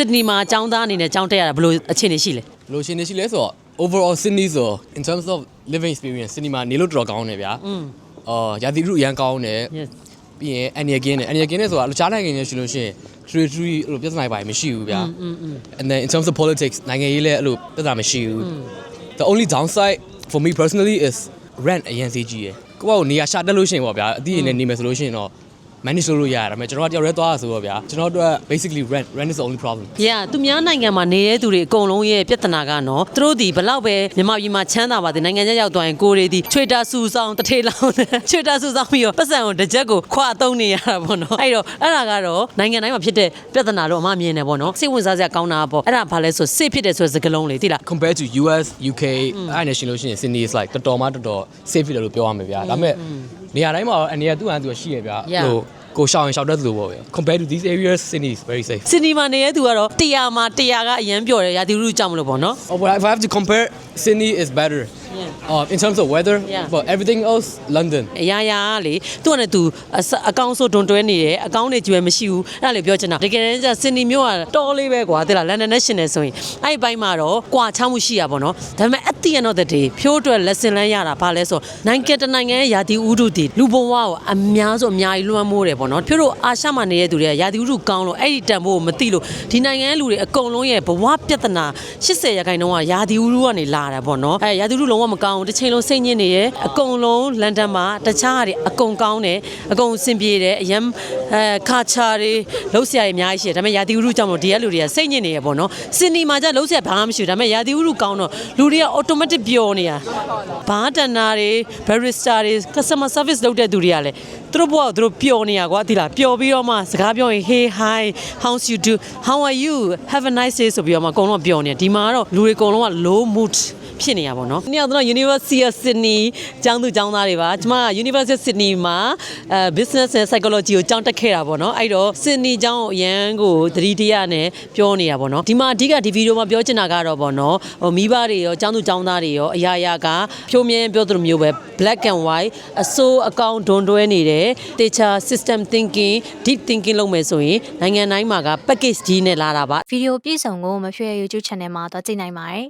စ်ဒနီမှာចောင်းသားအနေနဲ့ចောင်းတက်ရတာဘယ်လိုအခြေအနေရှိလဲ ဘယ်လိုရှင်နေရှိလဲဆိုတော့ overall Sydney ဆို in terms of living experience Sydney မှာနေလို့တော်တော်ကောင်းတယ်ဗျာอืมအော်ရာသီဥတုအရန်ကောင်းတယ် yes ပြီးရင် annual gain နဲ့ annual gain နဲ့ဆိုတာလူချားနိုင်ငံတွေရှိလို့ရှိရင် territory အဲ့လိုပြဿနာတွေပါမရှိဘူးဗျာ and then in terms of politics နိုင်ငံရေးလည်းအဲ့လိုပြဿနာမရှိဘူး the only downside for me personally is rent အရင်စီးကြီးရယ်ကိုယ့်ဘာကိုနေရာရှာတက်လို့ရှိရင်ပေါ့ဗျာအတိအနဲ့နေမယ်ဆိုလို့ရှိရင်တော့ manage လုပ်လို့ရတယ်ဒါပေမဲ့ကျွန်တော်ကတယောက်တည်းသွားတာဆိုတော့ဗျာကျွန်တော်တို့က basically rent rent is the only problem yeah သူများနိုင်ငံမှာနေတဲ့သူတွေအကုန်လုံးရဲ့ပြဿနာကနော်သူတို့ဒီဘလောက်ပဲမြန်မာပြည်မှာချမ်းသာပါသေးနိုင်ငံခြားရောက်သွားရင်ကိုရီဒီချွေတာဆူဆောင်တစ်ထေလောင်းချွေတာဆူဆောင်ပြီးတော့ပတ်စံကိုတစ်ချက်ကိုခွာသုံးနေရတာပေါ့နော်အဲ့တော့အဲ့ဒါကတော့နိုင်ငံတိုင်းမှာဖြစ်တဲ့ပြဿနာတော့အမမြင်တယ်ပေါ့နော်စိတ်ဝင်စားစရာကောင်းတာပေါ့အဲ့ဒါဘာလဲဆိုစစ်ဖြစ်တယ်ဆိုတဲ့စကားလုံးလေသိလား compared to US UK အဲ့ဒါနဲ့ရှင်လို့ရှိရင် Sydney is like တော်တော်မှတော်တော် safe ဖြစ်တယ်လို့ပြောရမှာဗျာဒါပေမဲ့ နေရာတိုင်းမှာအနေရသူ့အန်သူရှိရဗျာ Yeah. ဟိုကိုရှောင်းရင်ရှောက်တတ်သလိုပေါ့ဗျာ compared to these areas Sydney is very safe စင်ဒီမှာနေတဲ့သူကတော့တရားမှာတရားကအရန်ပြောတယ်ရာသီဥတုကြောင့်မလို့ပေါ့နော် oh but if I have to compare Sydney is better Yeah. uh, in terms of weather Yeah. but everything else London အရာရာကလေသူကလည်းသူအစအကောင့်ဆိုတွန်တွဲနေတယ်အကောင့်တွေကျွဲမရှိဘူးအဲ့ဒါလေပြောချင်တာတကယ်တမ်းကျစင်နီမျိုးကတော်လေးပဲကွာတိလားလန်ဒန် national ဆိုရင်အဲ့ဒီဘိုင်းမှာတော့ကွာချမှုရှိရပါတော့ဒါပေမဲ့အတိအနောတဲ့တေဖြိုးအတွက် lesson လန်းရတာဘာလဲဆိုနိုင်ငံတနိုင်ငံရဲ့ယာတီဥတုတီလူဘဝကိုအများဆုံးအများကြီးလွှမ်းမိုးတယ်ပေါ့နော်ဖြိုးတို့အာရှမှာနေတဲ့သူတွေကယာတီဥတုကောင်းလို့အဲ့ဒီတန်ဖိုးကိုမသိလို့ဒီနိုင်ငံရဲ့လူတွေအကုန်လုံးရဲ့ဘဝပြဿနာ80ရာခိုင်နှုန်းကယာတီဥတုကနေလာတာပေါ့နော်အဲယာတီဥတုလုံးဝမကောင်းဘူးတစ်ချိန်လုံးစိတ်ညစ်နေရဲ့အကုန်လုံးလန်ဒန်မှာတခြားတွေအကုန်ကောင်းတယ်အကုန်အဆင်ပြေတယ်အရင်အဲခါချာတွေလှုပ်ရှားတွေအများကြီးရှိတယ်ဒါပေမဲ့ယာတီဥတုကြောင့်မလို့ဒီကလူတွေကစိတ်ညစ်နေရပေါ့နော်စင်နီမှာကျလှုပ်ရှားဘာမှမရှိဘူးဒါပေမဲ့ယာတီဥတုကောင်းတော့လူတွေက automatic ပျော်နေတာဘာတန်နာတွေ barista တွေ customer service လုပ်တဲ့သူတွေကလည်းသူတို့ဘဝကိုသူတို့ပျော်နေရကွာဒီလားပျော်ပြီးတော့မှစကားပြောရင် hey hi how's you do how are you have a nice day ဆိုပြီးတော့မှအကုန်လုံးကပျော်နေတယ်ဒီမှာကတော့လူတွေအကုန်လုံးက low mood ဖြစ်နေရပါတော့။နေ့တော့ University of Sydney ကျောင်းသူကျောင်းသားတွေပါ။ကျွန်မက University of Sydney မှာအဲ business and psychology ကိုကျောင်းတက်ခဲ့တာပေါ့နော်။အဲ့တော့ Sydney ကျောင်းအရန်ကိုသတိတရားနဲ့ပြောနေတာပေါ့နော်။ဒီမှာအဓိကဒီဗီဒီယိုမှာပြောချင်တာကတော့ပေါ့နော်။ဟိုမိဘတွေရောကျောင်းသူကျောင်းသားတွေရောအရာရာကဖြိုးမြဲပြောသလိုမျိုးပဲ black and white အစိုးအကောင်ဒွန်တွဲနေတယ်။ teacher system thinking deep thinking လုပ်မယ်ဆိုရင်နိုင်ငံတိုင်းမှာက package ကြီးနဲ့လာတာပါဗီဒီယိုပြည့်စုံကိုမဖြွေ YouTube channel မှာတော့ကြည့်နိုင်ပါတယ်